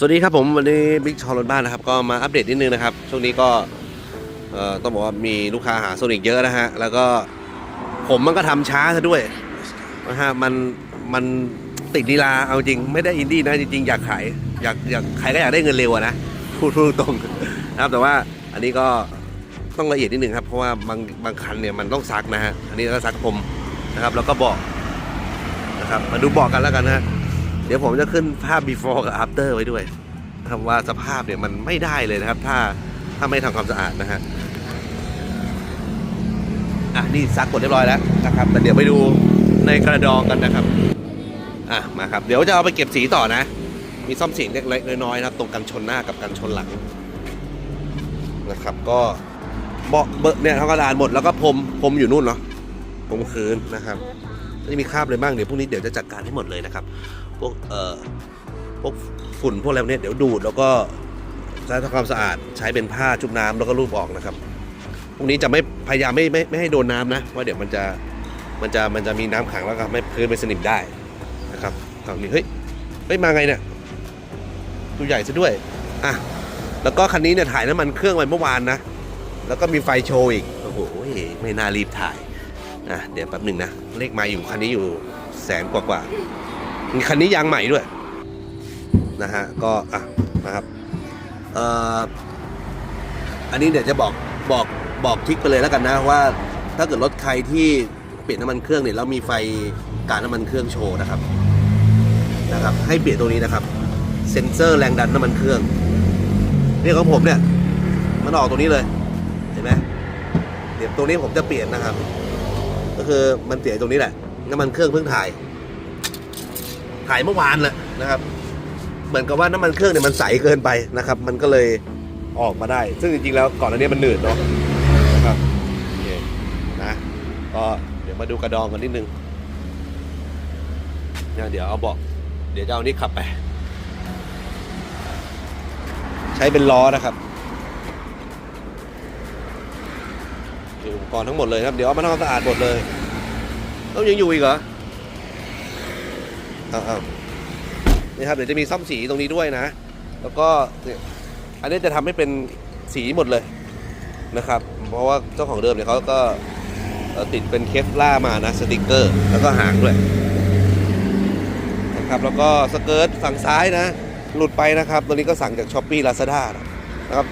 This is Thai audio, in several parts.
สวัสดีครับผมวันนี้บิ๊กชอรถบ้านนะครับ ก็มาอัปเดตนิดนึงนะครับ ช่วงนี้ก็ต้องบอกว่ามีลูกค้าหาโซนิกเยอะนะฮะ แล้วก็ผมมันก็ทำช้าซะด้วยนะฮะมันมันติดลีลาเอาจริงไม่ได้อินดี้นะจริงๆอยากขายอยากอยากใครก็อยากได้เงินเร็วนะพูดตรงๆนะครับแต่ว่าอันนี้ก็ต้องละเอียดนิดนึงครับเพราะว่าบางบางคันเนี่ยมันต้องซักนะฮะอันนี้ก็ซักผมนะครับ แล้วก็บอกนะครับมาดูบอกกันแล้วกันนะฮะ เดี๋ยวผมจะขึ้นภาพ before กับ after ไว้ด้วยครับว่าสภาพเนี่ยมันไม่ได้เลยนะครับ ถ้าถ้าไม่ทำความสะอาดนะฮะอะนี่ซักหมดเรียบร้อยแล้วนะครับแต่เดี๋ยวไปดูในกระดองกันนะครับอะมาครับ เดี๋ยวจะเอาไปเก็บสีต่อนะ มีซ่อมสีเล็กๆน้อยๆนะครับ ตรงกันชนหน้ากับกันชนหลังนะครับ ก็เบาะเบอะเนี่ยทั้งกระดานหมดแล้วก็พรมพรมอยู่นู่นเนาะพรมคืนนะครับ มีคราบอะไรบ้างเดี๋ยวพรุ่งนี้เดี๋ยวจะจัดการให้หมดเลยนะครับ พวกเอ่อพวกฝุ่นพวกอะไรพวกเนี้ยเดี๋ยวดูดแล้วก็ใช้ทำความสะอาดใช้เป็นผ้าชุบน้ำแล้วก็รูปออกนะครับพวกนี้จะไม่พยายามไม่ไม่ไม่ให้โดนน้ำนะว่าะเดี๋ยวมันจะมันจะมันจะมีน้ำขังแล้วก็ไม่พื้นไม่สนิมได้นะครับฝั่งนี้เฮ้ยเฮ้ยมาไงเนี่ยตัวใหญ่ซะด้วยอะแล้วก็คันนี้เนี่ยถ่ายน้ำมันเครื่องไว้เมื่อวานนะ แล้วก็มีไฟโชว์อีก โอ้โห ไม่น่ารีบถ่าย นะเดี๋ยวแป๊บหนึ่งนะ เลขไมาอยู่คันนี้อยู่แสนกว่ากว่ามีคันนี้ยางใหม่ด้วยนะฮะก็อะนะครับเอ่ออันนี้เดี๋ยวจะบอกบอกบอกทิกไปเลยแล้วกันนะว่า ถ้าเกิดรถใครที่เปลี่ยนน้ำมันเครื่องเนี่ยแล้วมีไฟการน้ำมันเครื่องโชว์นะครับนะครับ ให้เปลี่ยนตัวนี้นะครับ เซ็นเซอร์แรงดันน้ำมันเครื่องเนี่ยของผมเนี่ยมันออกตัวนี้เลยเห็นไหมเดี๋ยวตัวนี้ผมจะเปลี่ยนนะครับ ก็คือมันเสียตรงนี้แหละน้ำมันเครื่องเพิ่งถ่าย ถ่ายเมื่อวานแหละนะครับ เหมือนกับว่าน้ำมันเครื่องเนี่ยมันใสเกินไปนะครับ มันก็เลยออกมาได้ ซึ่งจริงๆแล้วก่อนอันนี้มันหนืดเนาะนะครับโอเคนะก็เดี๋ยวมาดูกระดองกันนิดนึงเนี่ยเดี๋ยวเอาเบาะเดี๋ยวจะเอานี้ขับไป ใช้เป็นล้อนะครับ นี่อุปกรณ์ทั้งหมดเลยครับ เดี๋ยวเอามาทำความสะอาดหมดเลยต้องยังอยู่อีกเหรออ้าวๆนี่ครับเดี๋ยวจะมีซ่อมสีตรงนี้ด้วยนะ แล้วก็เนี่ยอันนี้จะทำให้เป็นสีหมดเลยนะครับ เพราะว่าเจ้าของเดิมเนี่ยเขาก็ติดเป็นเคฟล่ามานะสติกเกอร์ แล้วก็หางด้วยนะครับแล้วก็สเกิร์ตฝั่งซ้ายนะ หลุดไปนะครับ ตัวนี้ก็สั่งจากช้อปปี้ลาซาด้านะครับ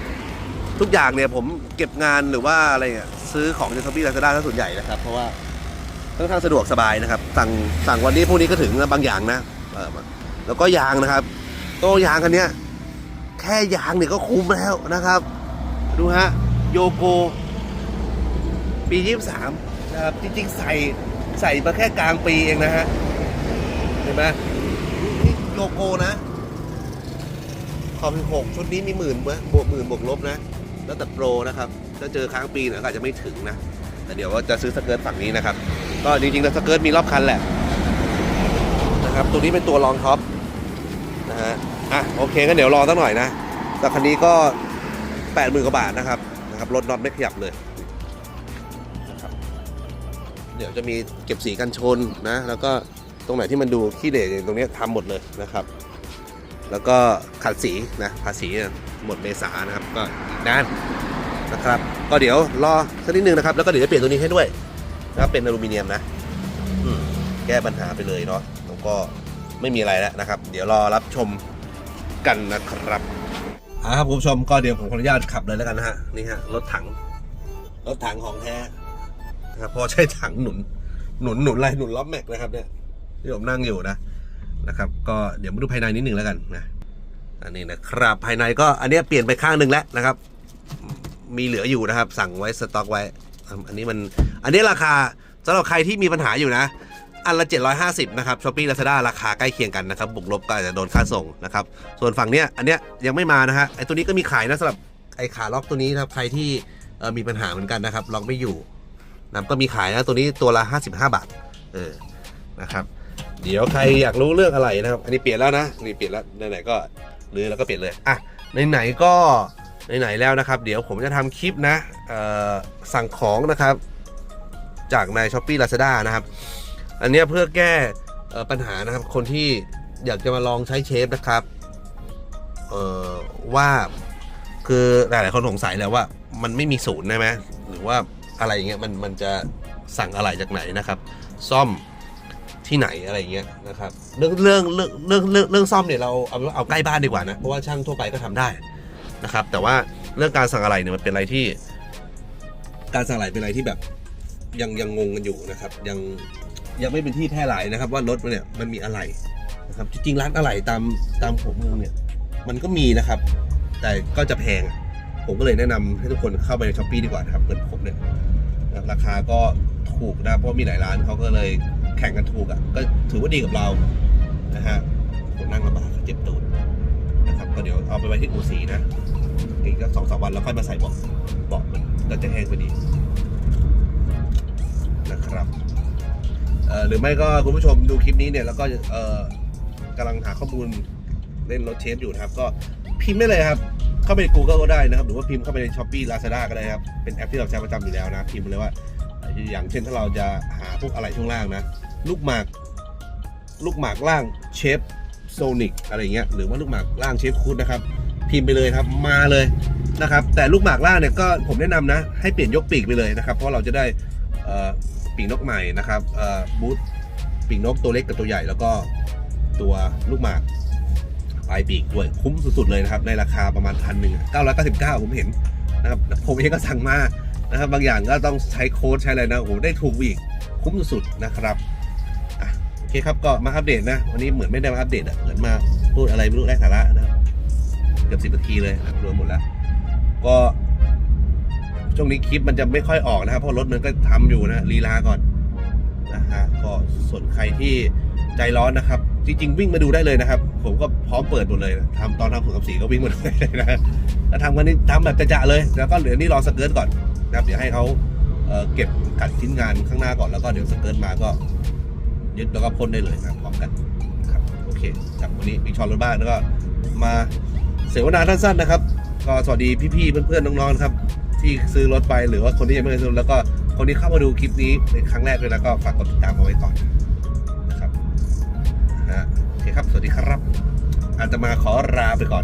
ทุกอย่างเนี่ยผมเก็บงานหรือว่าอะไรเงี้ย ซื้อของจากช้อปปี้ลาซาด้าส่วนใหญ่นะครับ เพราะว่าค่อนข้างสะดวกสบายนะครับ สั่งสั่งวันนี้พรุ่งนี้ก็ถึงนะบางอย่างนะเออแล้วก็ยางนะครับโต้ยางคันเนี้ยแค่ยางเนี่ยก็คุ้มแล้วนะครับ ดูฮะโยโก ปี23นะครับจริงๆใส่ใส่มาแค่กลางปีเองนะฮะเห็นไหมนี่โยโกนะขอบหกชุดนี้มีหมื่นไหมบวกหมื่นบวกลบนะ แล้วแต่โปรนะครับถ้าเจอค้างปีเนี่ยก็อาจจะไม่ถึงนะ แต่เดี๋ยวว่าจะซื้อสเกิร์ตฝั่งนี้นะครับ ก็จริงๆแล้วสเกิร์ตมีรอบคันแหละนะครับตัวนี้เป็นตัวรองท็อปนะฮะอะโอเคก็เดี๋ยวรอสักหน่อยนะแต่คันนี้ก็แปดหมื่นกว่าบาทนะครับนะครับรถน็อตไม่ขยับเลยนะครับเดี๋ยวจะมีเก็บสีกันชนนะ แล้วก็ตรงไหนที่มันดูขี้เหร่ตรงเนี้ยทำหมดเลยนะครับ แล้วก็ขัดสีนะภาษีหมดเมษานะครับก็อีกนานนะครับก็เดี๋ยวรอสักนิดนึงนะครับ แล้วก็เดี๋ยวจะเปลี่ยนตัวนี้ให้ด้วยนะครับเป็นอลูมิเนียมนะมแก้ปัญหาไปเลยเนาะแล้วก็ไม่มีอะไรแล้วนะครับ เดี๋ยวรอรับชมกันนะครับอ่าครับคุณผู้ชมก็เดี๋ยวผมขออนุญาตขับเลยแล้วกันนะฮะนี่ฮะรถถังรถถังของแท้นะครับพราะใช้ถังหนุนหนุนหนุนอะไรหนุนล้อแม็กนะครับเนี่ยที่ผมนั่งอยู่นะ นะครับ ก็เดี๋ยวมาดูภายในนิดหนึ่งแล้วกันนะอันนี้นะครับภายในก็อันนี้เปลี่ยนไปข้างหนึ่งแล้วนะครับ มีเหลืออยู่นะครับ สั่งไว้สต็อกไว้ อันนี้มันอันนี้ราคาสำหรับใครที่มีปัญหาอยู่นะ อันละ 750 นะครับช้อปปี้ลาซาด้าราคาใกล้เคียงกันนะครับบวกลบก็อาจจะโดนค่าส่งนะครับ ส่วนฝั่งเนี้ยอันเนี้ยยังไม่มานะฮะไอตัวนี้ก็มีขายนะสำหรับไอขาล็อกตัวนี้นะครับใครที่มีปัญหาเหมือนกันนะครับล็อกไม่อยู่นะก็มีขายนะตัวนี้ตัวละ 55 บาทเออนะครับ เดี๋ยวใครอยากรู้เรื่องอะไรนะครับ อันนี้เปลี่ยนแล้วนะนี่เปลี่ยนแล้วไหนๆก็หรือแล้วก็เปลี่ยนเลยอะไหนๆก็ไหนๆแล้วนะครับ เดี๋ยวผมจะทำคลิปนะสั่งของนะครับ จากใน s h อ p e e Lazada นะครับ อันเนี้ยเพื่อแก้ปัญหานะครับ คนที่อยากจะมาลองใช้เชฟนะครับว่าคือหลายๆคนสงสัยแล้วว่า มันไม่มีศูนย์ใช่ไหมหรือว่าอะไรอย่างเงี้ยมันมันจะสั่งอะไรจากไหนนะครับ ซ่อม ที่ไหนอะไรอย่างเงี้ยนะครับเรื่องเรื่องเรื่องเรื่องเรื่องเรื่องซ่อมเนี่ยเราเอาเอาใกล้บ้านดีกว่านะเพราะว่าช่างทั่วไปก็ทำได้นะครับ แต่ว่าเรื่องการสั่งอะไรเนี่ยมันเป็นอะไรที่ การสั่งอะไรเป็นอะไรที่แบบ ยังยังงงกันอยู่นะครับ ยังยังไม่เป็นที่แพร่หลายนะครับ ว่ารถมันเนี่ยมันมีอะไรนะครับจริงๆร้านอะไรตามตามหัวเมืองเนี่ย มันก็มีนะครับ แต่ก็จะแพง ผมก็เลยแนะนำให้ทุกคนเข้าไปในช้อปปีดีกว่านะครับเหมือนผมเนี่ยราคาก็ ถูกนะ เพราะมีหลายร้านเขาก็เลยแข่งกันถูกอะ ก็ถือว่าดีกับเรานะฮะผมนั่งลำบากเจ็บตูดนะครับ ก็เดี๋ยวเอาไปไว้ที่อู่สีนะอีกสักสองสามวันแล้วค่อยมาใส่เบาะเบาะมันก็จะแห้งพอดีนะครับเอ่อหรือไม่ก็คุณผู้ชมดูคลิปนี้เนี่ยแล้วก็เอ่อกำลังหาข้อมูลเล่นรถเชฟอยู่นะครับ ก็พิมพ์ได้เลยครับ เข้าไปใน Google ก็ได้นะครับ หรือว่าพิมพ์เข้าไปใน s h อ p e e Lazada ก็ได้ครับ เป็นแอปที่เราใช้ประจำอยู่แล้วนะ พิมพ์เลยว่า อย่างเช่นถ้าเราจะหาพวกอะไรช่วงล่างนะ ลูกหมาก ลูกหมากล่างเชฟโซนิกอะไรเงี้ยหรือว่าลูกหมากล่างเชฟคูดนะครับ พิมพ์ไปเลยครับมาเลยนะครับ แต่ลูกหมากล่างเนี่ยก็ผมแนะนำนะ ให้เปลี่ยนยกปีกไปเลยนะครับ เพราะเราจะได้ปีกนกใหม่นะครับบูทปีกนกตัวเล็กกับตัวใหญ่แล้วก็ตัวลูกหมากปลายปีกด้วยคุ้มสุดๆเลยนะครับ ในราคาประมาณพันหนึ่งเก้าร้อยเก้าสิบเก้าผมเห็นนะครับผมเองก็สั่งมา นะครับบางอย่างก็ต้องใช้โค้ดใช้อะไรนะโอ้โหได้ถูกอีกคุ้มสุดๆนะครับโอเคครับก็มาอัปเดตนะ วันนี้เหมือนไม่ได้มาอัปเดตอะเหมือนมาพูดอะไรไม่รู้ได้สาระนะครับเกือบสิบนาทีเลยรวมหมดแล้ว ก็ช่วงนี้คลิปมันจะไม่ค่อยออกนะครับ เพราะรถมันก็ทำอยู่นะลีลาก่อนนะฮะก็ส่วนใครที่ใจร้อนนะครับ จริง ๆ วิ่งมาดูได้เลยนะครับ ผมก็พร้อมเปิดหมดเลยนะทำตอนทำขุนกับสีก็วิ่งมาดูได้เลยนะแล้วทำกันนี่ทำแบบจะๆเลย แล้วก็เหลือนี่รอสเกิร์ตก่อน นะครับเดี๋ยวให้เขาเเก็บกัดชิ้นงานข้างหน้าก่อนแล้วก็เดี๋ยวสเกิร์ตมาก็ยึดแล้วก็พ่นได้เลยนะพร้อมกันครับโอเคจากวันนี้มีชอนรถบ้านแล้วก็มาเสวนาสั้นๆนะครับ ก็สวัสดีพี่ๆเพื่อนๆน้องๆนะครับ ที่ซื้อรถไปหรือว่าคนที่ยังไม่เคยซื้อแล้วก็คนที่เข้ามาดูคลิปนี้เป็นครั้งแรกเลยแล้วก็ฝากกดติดตามเอาไว้ก่อนนะครับนะโอเคครับสวัสดีครับ อาจจะมาขอลาไปก่อน